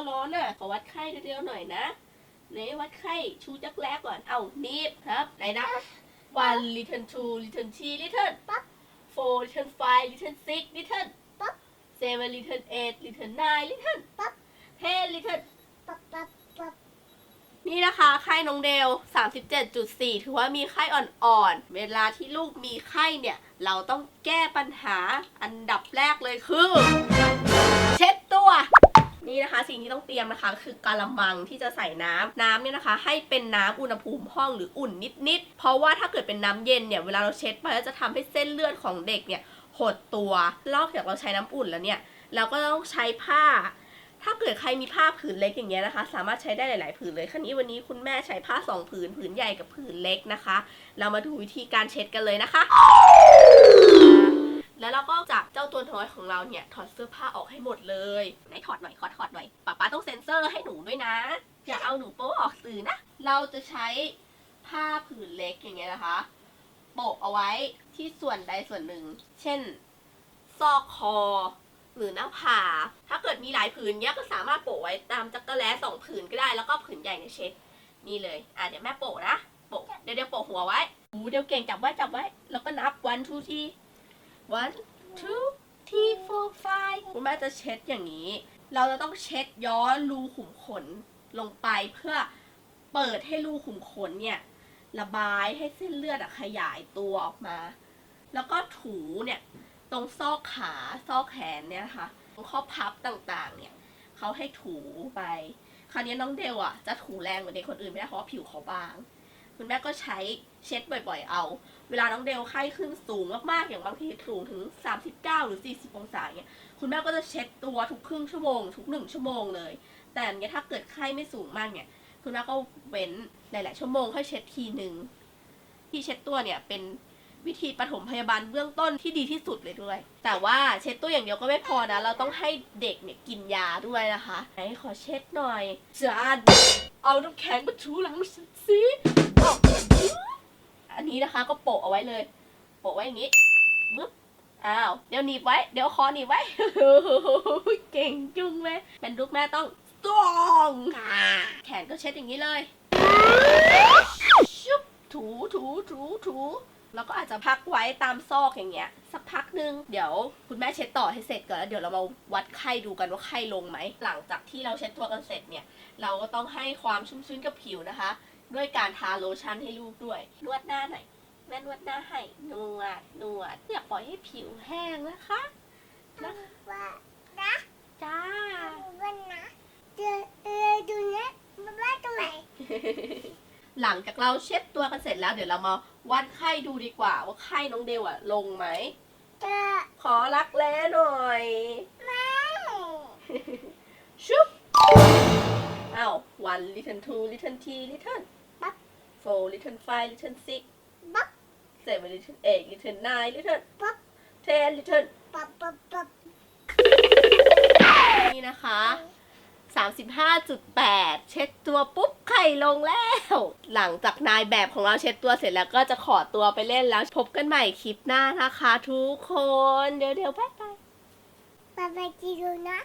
วัดไข้เร็วๆหน่อยนะไหนวัดไข้ชูจักแรกก่อน เอานีบครับ ไหนนะ one little two little three little ปั๊บ four little five little six little ปั๊บ seven little eight little nine little ปั๊บ ten little ปั๊บปั๊บปั๊บนี่นะคะ ไข้น้องเดล 37.4 ถือว่ามีไข้อ่อนๆ เวลาที่ลูกมีไข้เนี่ย เราต้องแก้ปัญหาอันดับแรกเลยคือ สิ่งที่ต้องเตรียมนะคะ คือกะละมังที่จะใส่น้ำน้ำเนี่ยนะคะ ให้เป็นน้ำอุณหภูมิห้องหรืออุ่นนิดๆ เพราะว่าถ้าเกิดเป็นน้ำเย็นเนี่ยเวลาเราเช็ดไปแล้วจะทำให้เส้นเลือดของเด็กเนี่ยหดตัวนอกจากเราใช้น้ำอุ่นแล้วเนี่ยเราก็ต้องใช้ผ้า ถ้าเกิดใครมีผ้าผืนเล็กอย่างเงี้ยนะคะ สามารถใช้ได้หลาย ๆ ผืนเลยคราวนี้วันนี้คุณแม่ใช้ผ้าสองผืนผืนใหญ่กับผืนเล็กนะคะ เรามาดูวิธีการเช็ดกันเลยนะคะ แล้วเราก็จับเจ้าตัวน้อยของเราเนี่ยถอดเสื้อผ้าออกให้หมดเลยไหนถอดหน่อยขอถอดหน่อย อร์ให้หนูด้วยนะ อย่าเอาหนูโป๊ออกสื่อนะ เราจะใช้ผ้าผืนเล็กอย่างเงี้ยนะคะ โปะเอาไว้ที่ส่วนใดส่วนหนึ่ง เช่น ซอกคอ หรือหน้าผาถ้าเกิดมีหลายผืนเนี้ยก็สามารถโปะไว้ตามจักรแล้สองผืนก็ได้ แล้วก็ผืนใหญ่เนี่ยเช็ด นี่เลย อะเดี๋ยวแม่โปะนะ โปะ เดี๋ยวเดี๋ยวโปะหัวไว้โอ้เดี๋ยวเก่งจับไว้จับไว้ แล้วก็นับ one two three one two three four five คุณแม่จะเช็ดอย่างนี้ เราจะต้องเช็ดย้อนรูขุมขนลงไปเพื่อเปิดให้รูขุมขนเนี่ยระบายให้เส้นเลือดอขยายตัวออกมา แล้วก็ถูเนี่ยตรงซอกขาซอกแขนเนี่ยนะคะตรงข้อพับต่างๆ เนี่ยเขาให้ถูไป คราวนี้น้องเดลอะจะถูแรงกว่าเด็กคนอื่นไม่ได้เพราะผิวเขาบาง คุณแม่ก็ใช้เช็ดบ่อย ๆ เอา เวลาน้องเดลไข้ขึ้นสูงมากๆ อย่างบางทีสูงถึง 39 หรือ 40 องศาเนี่ยคุณแม่ก็จะเช็ดตัวทุกครึ่งชั่วโมง ทุกหนึ่งชั่วโมงเลย แต่เนี้ยถ้าเกิดไข้ไม่สูงมากเนี่ยคุณแม่ก็เว้นหลาย ๆ ชั่วโมงค่อยเช็ดทีหนึ่งที่เช็ดตัวเนี่ยเป็นวิธีปฐมพยาบาลเบื้องต้นที่ดีที่สุดเลยด้วย แต่ว่าเช็ดตัวอย่างเดียวก็ไม่พอนะ เราต้องให้เด็กเนี่ยกินยาด้วยนะคะ ไหนขอเช็ดหน่อยจานเอาน้ำแข็งมาถูหลังฉันสิ อันนี้นะคะ ก็โปะเอาไว้เลย โปะไว้อย่างนี้บึ๊บอ้าว เดี๋ยวหนีบไว้ เดี๋ยวคอหนีบไว้ เก่งจุงเลยเป็นลูกแม่ต้อง strong แขนก็เช็ดอย่างนี้เลยชุบถูถูถูถูแล้วก็อาจจะพักไว้ตามซอกอย่างเงี้ย สักพักนึง เดี๋ยวคุณแม่เช็ดต่อให้เสร็จก่อนแล้วเดี๋ยวเรามาวัดไข้ดูกันว่าไข้ลงไหม หลังจากที่เราเช็ดตัวกันเสร็จเนี่ย เราก็ต้องให้ความชุ่มชื้นกับผิวนะคะ ด้วยการทาโลชั่นให้ลูกด้วยนวดหน้าหน่อยแม่นวดหน้าให้นวดนวดอย่าปล่อยให้ผิวแห้งนะคะนะว่านะจ้าว่านะเจอเออดูนะมันว่าตรงไหนหลังจากเราเช็ดตัวกันเสร็จแล้วเดี๋ยวเรามาวัดไข้ดูดีกว่า ว่าไข้น้องเดวอะลงไหมเจอขอรักแร้หน่อยไม่ชุบอ้าว one little two little three little ปั๊บ four little five little six ปั๊บ seven little eight little nine little ปั๊บ ten little ปั๊บปั๊บปั๊บนี่นะคะ 35.8 เช็ดตัวปุ๊บไข่ลงแล้ว หลังจากนายแบบของเราเช็ดตัวเสร็จแล้วก็จะขอตัวไปเล่นแล้ว พบกันใหม่คลิปหน้านะคะ ทุกคน เดี๋ยวเดี๋ยวๆบ๊ายบายปั๊บไปจีดูนะ